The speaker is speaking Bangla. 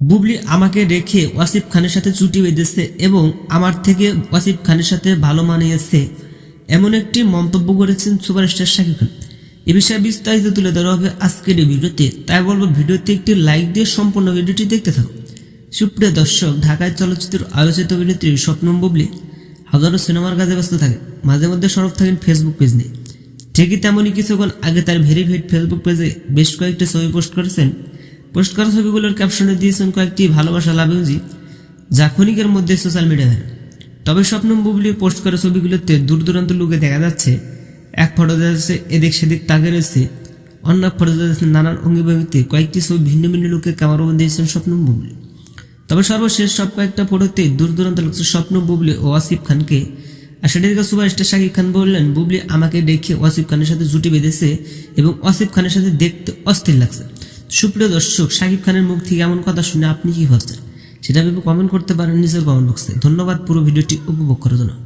বুবলি আমাকে রেখে ওয়াসিফ খানের সাথে চুটি বেঁধেছে এবং আমার থেকে ওয়াসিফ খানের সাথে ভালো মানিয়েছে, এমন একটি মন্তব্য করেছেন সুপারস্টার শাকিব খান। এ বিষয়ে বিস্তারিত তুলে ধরা হবে আজকের এই ভিডিওতে। তাই বলব, ভিডিওতে একটি লাইক দিয়ে সম্পূর্ণ ভিডিওটি দেখতে থাকো সুপ্রিয় দর্শক, ঢাকায় চলচ্চিত্র আলোচিত অভিনেত্রী স্বপ্নম বুবলি হাজারো সিনেমার কাজে ব্যস্ত থাকে মাঝে মধ্যে সরব থাকেন ফেসবুক পেজ নিয়ে। ঠিকই তেমনই কিছুক্ষণ আগে তার ভেরিফাইড ফেসবুক পেজে বেশ কয়েকটি ছবি পোস্ট করেছেন পোস্ট করা ছবিগুলোর ক্যাপশনে দিয়েছেন কয়েকটি ভালোবাসা লাভ ইউজি যা ক্ষণিকের মধ্যে সোশ্যাল মিডিয়া ভাইরাল তবে স্বপ্নম বুবলি পোস্ট করা ছবিগুলোতে দূর দূরান্ত লুকে দেখা যাচ্ছে, এক ফটো দেখা যাচ্ছে এদিক সেদিক তাকে রয়েছে। অন্য এক ফটো দেখা যাচ্ছে নানান অঙ্গি ভঙ্গিতে কয়েকটি ছবি ভিন্ন ভিন্ন লুকে ক্যামেরাবন্দি দিয়েছেন স্বপ্নম বুবলি। তবে সর্বশেষ সব কয়েকটা ফটোতে দূর দূরান্ত লাগছে স্বপ্ন বুবলি ও আসিফ খানকে। আর সেটা থেকে সুপারস্টার শাকিব খান বললেন, বুবলি আমাকে দেখে ওয়াসিফ খানের সাথে জুটি বেঁধেছে এবং ওয়াসিফ খানের সাথে দেখতে অস্থির লাগছে। সুপ্রিয় দর্শক শাকিব খানের মুখ থেকে এমন কথা শুনে আপনি কি ভাবছেন? সেটা ভেবে কমেন্ট করতে পারেন নিজের কমেন্ট বক্সে ধন্যবাদ, পুরো ভিডিওটি উপভোগ করার জন্য।